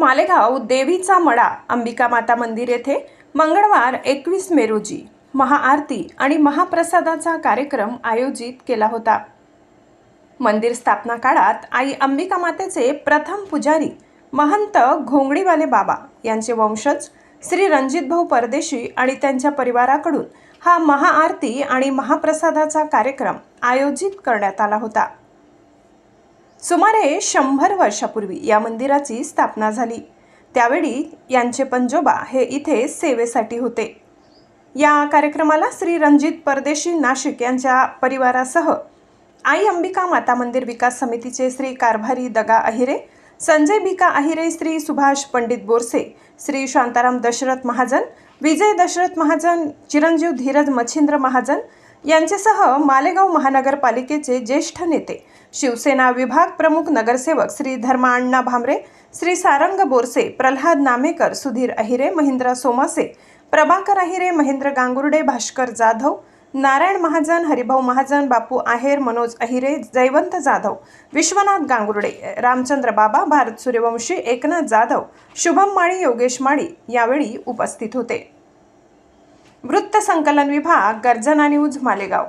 मालेगाव देवीचा मडा अंबिका माता मंदिर येथे मंगळवार एकवीस मे रोजी महाआरती आणि महाप्रसादाचा कार्यक्रम आयोजित केला होता. मंदिर स्थापना काळात आई अंबिका मातेचे प्रथम पुजारी महंत घोंगडीवाले बाबा यांचे वंशज श्री रणजितभाऊ परदेशी आणि त्यांच्या परिवाराकडून हा महाआरती आणि महाप्रसादाचा कार्यक्रम आयोजित करण्यात आला होता. सुमारे शंभर वर्षापूर्वी या मंदिराची स्थापना झाली. त्यावेळी यांचे पंजोबा हे इथे सेवेसाठी होते. या कार्यक्रमाला श्री रणजित परदेशी नाशिक यांच्या परिवारासह आई अंबिका माता मंदिर विकास समितीचे श्री कारभारी दगा अहिरे संजय भिका अहिरे श्री सुभाष पंडित बोरसे श्री शांताराम दशरथ महाजन विजय दशरथ महाजन चिरंजीव धीरज मच्छिंद्र महाजन यांच्यासह मालेगाव महानगरपालिकेचे ज्येष्ठ नेते शिवसेना विभाग प्रमुख नगरसेवक श्री धर्मा अण्णा भामरे श्री सारंग बोरसे प्रल्हाद नामेकर सुधीर अहिरे महेंद्र सोमासे प्रभाकर अहिरे महेंद्र गांगुर्डे भास्कर जाधव नारायण महाजन हरिभाऊ महाजन बापू आहेर मनोज अहिरे जयवंत जाधव विश्वनाथ गांगुर्डे रामचंद्र बाबा भारत सूर्यवंशी एकनाथ जाधव शुभम माळी योगेश माळी यावेळी उपस्थित होते. वृत्त संकलन विभाग आणि उज मालेगाव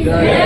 Yeah.